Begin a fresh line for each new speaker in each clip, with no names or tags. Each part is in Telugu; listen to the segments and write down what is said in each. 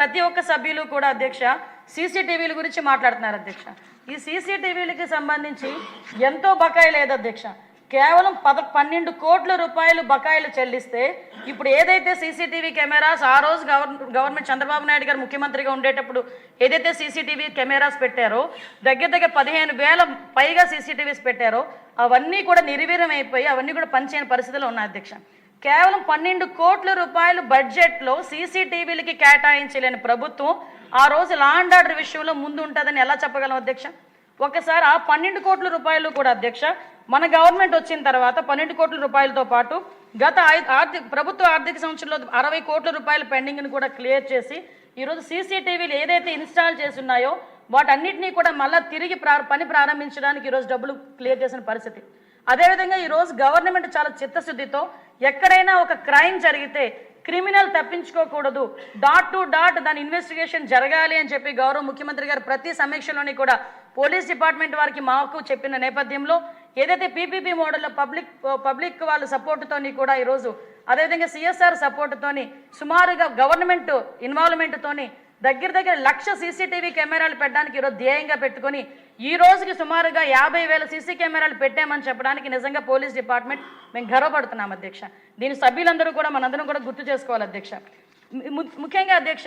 ప్రతి ఒక్క సభ్యులు కూడా అధ్యక్ష సీసీటీవీల గురించి మాట్లాడుతున్నారు అధ్యక్ష. ఈ సీసీటీవీలకి సంబంధించి ఎంతో బకాయి లేదు అధ్యక్ష? కేవలం పద పన్నెండు కోట్ల రూపాయలు బకాయిలు చెల్లిస్తే ఇప్పుడు ఏదైతే సీసీటీవీ కెమెరాస్ ఆ రోజు గవర్నమెంట్ చంద్రబాబు నాయుడు గారు ముఖ్యమంత్రిగా ఉండేటప్పుడు ఏదైతే సీసీటీవీ కెమెరాస్ పెట్టారో దగ్గర దగ్గర పదిహేను వేల పైగా సీసీటీవీస్ పెట్టారో అవన్నీ కూడా నిర్వీర్యం అయిపోయి అవన్నీ కూడా పనిచేయని పరిస్థితిలో ఉన్నాయి అధ్యక్ష. కేవలం పన్నెండు కోట్ల రూపాయలు బడ్జెట్లో సీసీటీవీలకి కేటాయించలేని ప్రభుత్వం ఆ రోజు లా అండ్ ఆర్డర్ విషయంలో ముందు ఉంటుందని ఎలా చెప్పగలం అధ్యక్ష? ఒకసారి ఆ పన్నెండు కోట్ల రూపాయలు కూడా అధ్యక్ష మన గవర్నమెంట్ వచ్చిన తర్వాత పన్నెండు కోట్ల రూపాయలతో పాటు గత ఆర్థిక ప్రభుత్వ ఆర్థిక సంవత్సరంలో అరవై కోట్ల రూపాయల పెండింగ్ని కూడా క్లియర్ చేసి ఈరోజు సీసీటీవీలు ఏదైతే ఇన్స్టాల్ చేసి ఉన్నాయో వాటన్నిటినీ కూడా మళ్ళీ తిరిగి పని ప్రారంభించడానికి ఈరోజు డబ్బులు క్లియర్ చేసిన పరిస్థితి. అదేవిధంగా ఈరోజు గవర్నమెంట్ చాలా చిత్తశుద్ధితో ఎక్కడైనా ఒక క్రైమ్ జరిగితే క్రిమినల్ తప్పించుకోకూడదు. డాట్ టు డాట్ దాని ఇన్వెస్టిగేషన్ జరగాలి అని చెప్పి గౌరవ ముఖ్యమంత్రి గారు ప్రతి సమీక్షలోని కూడా పోలీస్ డిపార్ట్మెంట్ వారికి మాకు చెప్పిన నేపథ్యంలో ఏదైతే పీపీపీ మోడల్లో పబ్లిక్ పబ్లిక్ వాళ్ళ సపోర్టుతోని కూడా ఈరోజు అదేవిధంగా సిఎస్ఆర్ సపోర్టుతోని సుమారుగా గవర్నమెంట్ ఇన్వాల్వ్మెంట్తోని దగ్గర దగ్గర లక్ష సీసీటీవీ కెమెరాలు పెట్టడానికి ఈరోజు ధ్యేయంగా పెట్టుకొని ఈ రోజుకి సుమారుగా యాభై వేల సీసీ కెమెరాలు పెట్టామని చెప్పడానికి నిజంగా పోలీస్ డిపార్ట్మెంట్ మేము గర్వపడుతున్నాం అధ్యక్ష. దీని సభ్యులందరూ కూడా మనందరం కూడా గుర్తు చేసుకోవాలి అధ్యక్ష. ముఖ్యంగా అధ్యక్ష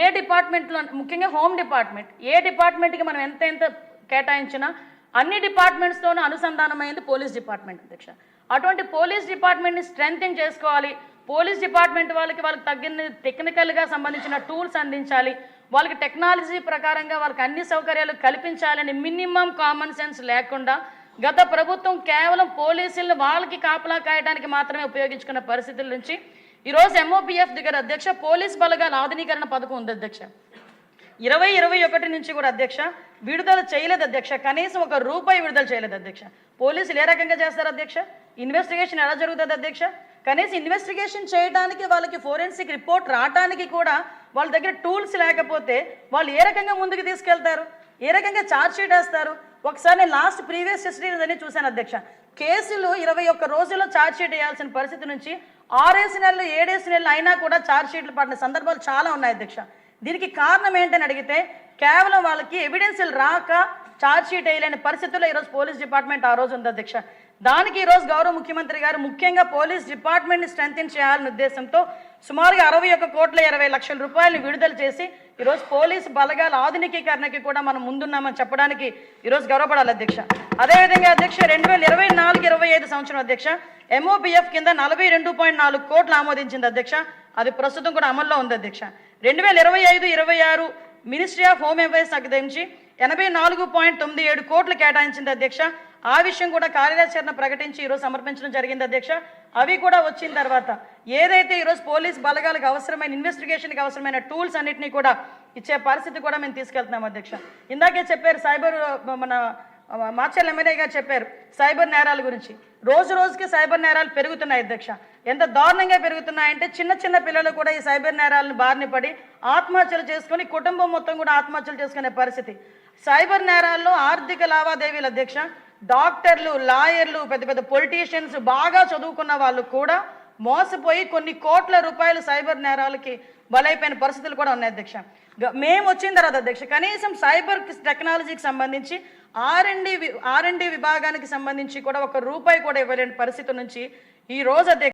ఏ డిపార్ట్మెంట్లో ముఖ్యంగా హోమ్ డిపార్ట్మెంట్ ఏ డిపార్ట్మెంట్కి మనం ఎంత ఎంత కేటాయించినా అన్ని డిపార్ట్మెంట్స్తోనూ అనుసంధానమైంది పోలీస్ డిపార్ట్మెంట్ అధ్యక్ష. అటువంటి పోలీస్ డిపార్ట్మెంట్ని స్ట్రెంగ్తన్ చేసుకోవాలి. పోలీస్ డిపార్ట్మెంట్ వాళ్ళకి వాళ్ళకి తగిన టెక్నికల్గా సంబంధించిన టూల్స్ అందించాలి. వాళ్ళకి టెక్నాలజీ ప్రకారంగా వాళ్ళకి అన్ని సౌకర్యాలు కల్పించాలని మినిమం కామన్ సెన్స్ లేకుండా గత ప్రభుత్వం కేవలం పోలీసులను వాళ్ళకి కాపలా కాయడానికి మాత్రమే ఉపయోగించుకున్న పరిస్థితుల నుంచి ఈరోజు ఎంఓపిఎఫ్ దగ్గర అధ్యక్ష పోలీస్ బలగాల ఆధునీకరణ పథకం ఉంది అధ్యక్ష. ఇరవై ఇరవై ఒకటి నుంచి కూడా అధ్యక్ష విడుదల చేయలేదు అధ్యక్ష. కనీసం ఒక రూపాయి విడుదల చేయలేదు అధ్యక్ష. పోలీసులు ఏ రకంగా చేస్తారు అధ్యక్ష? ఇన్వెస్టిగేషన్ ఎలా జరుగుతుంది అధ్యక్ష? కనీసం ఇన్వెస్టిగేషన్ చేయడానికి వాళ్ళకి ఫోరెన్సిక్ రిపోర్ట్ రావడానికి కూడా వాళ్ళ దగ్గర టూల్స్ లేకపోతే వాళ్ళు ఏ రకంగా ముందుకు తీసుకెళ్తారు? ఏ రకంగా ఛార్జ్ షీట్ వేస్తారు? ఒకసారి నేను లాస్ట్ ప్రీవియస్ హిస్టరీస్ అని చూశాను అధ్యక్ష. కేసులు ఇరవై ఒక్క రోజుల్లో ఛార్జ్ షీట్ వేయాల్సిన పరిస్థితి నుంచి ఆరేసి నెలలు ఏడేసి నెలలు అయినా కూడా ఛార్జ్ షీట్లు పడిన సందర్భాలు చాలా ఉన్నాయి అధ్యక్ష. దీనికి కారణం ఏంటని అడిగితే కేవలం వాళ్ళకి ఎవిడెన్స్లు రాక ఛార్జ్ షీట్ వేయలేని పరిస్థితుల్లో ఈరోజు పోలీస్ డిపార్ట్మెంట్ ఆ రోజు ఉంది అధ్యక్ష. దానికి ఈరోజు గౌరవ ముఖ్యమంత్రి గారు ముఖ్యంగా పోలీస్ డిపార్ట్మెంట్ని స్ట్రెంగ్తన్ చేయాలనే ఉద్దేశంతో సుమారుగా అరవై ఒక్క కోట్ల ఇరవై లక్షల రూపాయలు విడుదల చేసి ఈరోజు పోలీసు బలగాల ఆధునికీకరణకి కూడా మనం ముందున్నామని చెప్పడానికి ఈరోజు గౌరవపడాలి అధ్యక్ష. అదేవిధంగా అధ్యక్ష రెండు వేల ఇరవై నాలుగు ఇరవై ఐదు సంవత్సరం అధ్యక్ష ఎంఓపిఎఫ్ కింద నలభై రెండు పాయింట్ నాలుగు కోట్లు ఆమోదించింది అధ్యక్ష. అది ప్రస్తుతం కూడా అమల్లో ఉంది అధ్యక్ష. రెండు వేల ఇరవై ఐదు ఇరవై ఆరు మినిస్ట్రీ ఆఫ్ హోమ్ అఫైర్స్ సంబంధించి ఎనభై నాలుగు పాయింట్ తొమ్మిది ఏడు కోట్లు కేటాయించింది అధ్యక్ష. ఆ విషయం కూడా కార్యాచరణ ప్రకటించి ఈరోజు సమర్పించడం జరిగింది అధ్యక్ష. అవి కూడా వచ్చిన తర్వాత ఏదైతే ఈరోజు పోలీస్ బలగాలకు అవసరమైన ఇన్వెస్టిగేషన్కి అవసరమైన టూల్స్ అన్నింటినీ కూడా ఇచ్చే పరిస్థితి కూడా మేము తీసుకెళ్తున్నాం అధ్యక్ష. ఇందాకే చెప్పారు సైబర్ మన మార్చల్ ఎమ్మెల్యే గారు చెప్పారు సైబర్ నేరాల గురించి. రోజు రోజుకి సైబర్ నేరాలు పెరుగుతున్నాయి అధ్యక్ష. ఎంత దారుణంగా పెరుగుతున్నాయంటే చిన్న చిన్న పిల్లలు కూడా ఈ సైబర్ నేరాలను బారిన పడి ఆత్మహత్యలు చేసుకొని కుటుంబం మొత్తం కూడా ఆత్మహత్యలు చేసుకునే పరిస్థితి. సైబర్ నేరాల్లో ఆర్థిక లావాదేవీల అధ్యక్ష. డాక్టర్లు లాయర్లు పెద్ద పెద్ద పొలిటీషియన్స్ బాగా చదువుకున్న వాళ్ళు కూడా మోసపోయి కొన్ని కోట్ల రూపాయలు సైబర్ నేరాలకి బలైపోయిన పరిస్థితులు కూడా ఉన్నాయి అధ్యక్ష. మేము వచ్చిన తర్వాత అధ్యక్ష కనీసం సైబర్ టెక్నాలజీకి సంబంధించి ఆర్ఎండి ఆర్ఎండి విభాగానికి సంబంధించి కూడా ఒక రూపాయి కూడా ఇవ్వలేని పరిస్థితి నుంచి ఈ రోజు అధ్యక్ష